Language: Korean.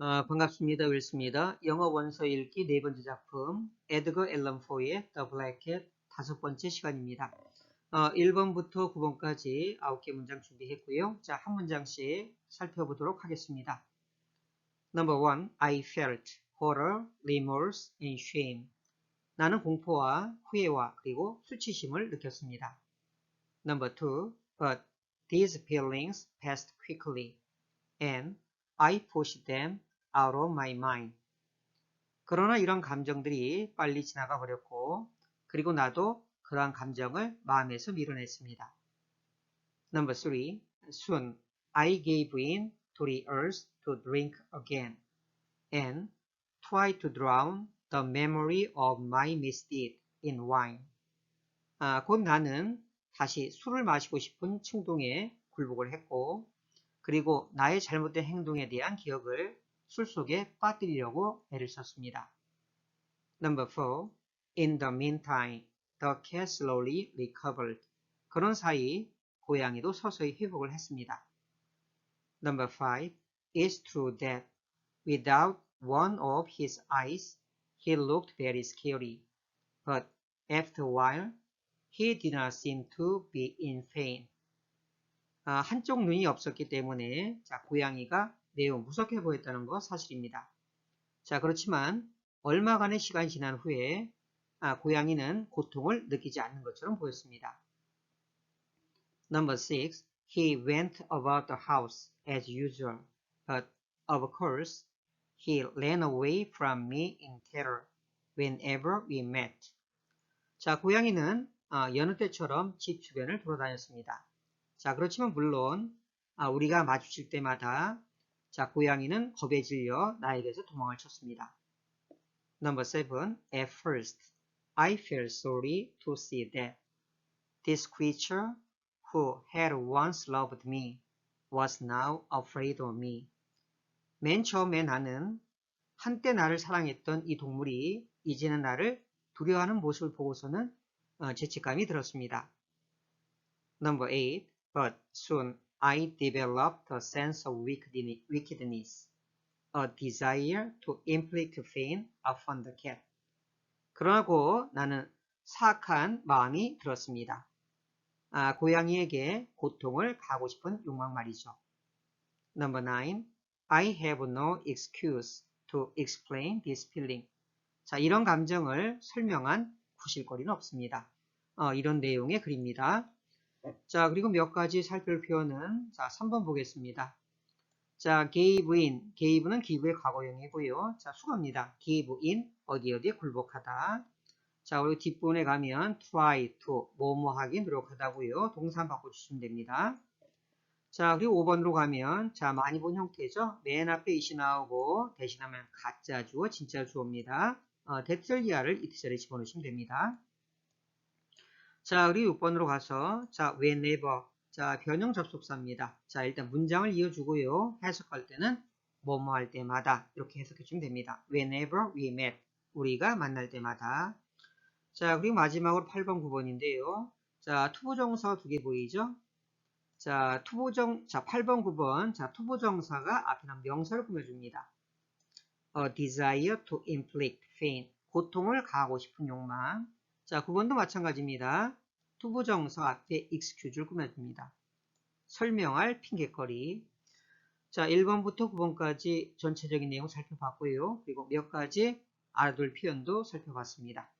어, 반갑습니다. 윌스입니다. 영어 원서 읽기 네 번째 작품 에드거 앨런 포의 Black Cat 다섯 번째 시간입니다. 어, 1번부터 9번까지 9개 문장 준비했고요. 자, 한 문장씩 살펴보도록 하겠습니다. Number one, I felt horror, remorse, and shame. 나는 공포와 후회와 그리고 수치심을 느꼈습니다. Number two, but these feelings passed quickly, and I pushed them out of my mind. 그러나 이런 감정들이 빨리 지나가 버렸고, 그리고 나도 그러한 감정을 마음에서 밀어냈습니다. Number three, soon I gave in to the urge to drink again and tried to drown the memory of my misdeed in wine. 아, 곧 나는 다시 술을 마시고 싶은 충동에 굴복을 했고, 그리고 나의 잘못된 행동에 대한 기억을 술 속에 빠뜨리려고 애를 썼습니다. Number 4. In the meantime, the cat slowly recovered. 그런 사이 고양이도 서서히 회복을 했습니다. Number 5. It's true that without one of his eyes, he looked very scary. But after a while, he did not seem to be in pain. 아, 한쪽 눈이 없었기 때문에 자, 고양이가 매우 무섭게 보였다는 것 사실입니다. 자, 그렇지만 얼마간의 시간이 지난 후에 아, 고양이는 고통을 느끼지 않는 것처럼 보였습니다. Number 6. He went about the house as usual, but of course he ran away from me in terror whenever we met. 자, 고양이는 아, 여느 때처럼 집 주변을 돌아다녔습니다. 자, 그렇지만 물론 아, 우리가 마주칠 때마다 자, 고양이는 겁에 질려 나에게서 도망을 쳤습니다. Number 7. At first, I felt sorry to see that this creature who had once loved me was now afraid of me. 맨 처음에 나는 한때 나를 사랑했던 이 동물이 이제는 나를 두려워하는 모습을 보고서는 어, 죄책감이 들었습니다. Number 8. But soon I developed a sense of wickedness, a desire to inflict pain upon the cat. 그러고 나는 사악한 마음이 들었습니다. 아, 고양이에게 고통을 가고 싶은 욕망 말이죠. Number 9. I have no excuse to explain this feeling. 자, 이런 감정을 설명한 구실거리는 없습니다. 어, 이런 내용의 글입니다. 자, 그리고 몇 가지 살펴볼 표현은 자, 3번 보겠습니다. 자, gave in. gave는 기부의 과거형이고요. 자, 수거입니다. give in. 어디 어디에 굴복하다. 자, 그리고 뒷부분에 가면 try to. 뭐뭐 하기 노력하다고요. 동사 바꿔주시면 됩니다. 자, 그리고 5번으로 가면 자, 많이 본 형태죠. 맨 앞에 이시 나오고 대신하면 가짜 주어, 진짜 주어입니다. 어, 대절기하를 이트절에 집어넣으시면 됩니다. 자, 그리고 6번으로 가서 자, whenever 자, 변형 접속사입니다. 자, 일단 문장을 이어주고요. 해석할 때는 뭐뭐 할 때마다 이렇게 해석해 주면 됩니다. whenever we met 우리가 만날 때마다 자, 그리고 마지막으로 8번 9번인데요. 자, 투부정사 두 개 보이죠? 자, 투부정 자, 8번 9번 자, 투부정사가 앞에 는 명사를 꾸며줍니다. a desire to inflict pain 고통을 가하고 싶은 욕망 자, 9번도 마찬가지입니다. 투부정서 앞에 excuse를 꾸며줍니다. 설명할 핑계거리. 자, 1번부터 9번까지 전체적인 내용 살펴봤고요. 그리고 몇 가지 알아둘 표현도 살펴봤습니다.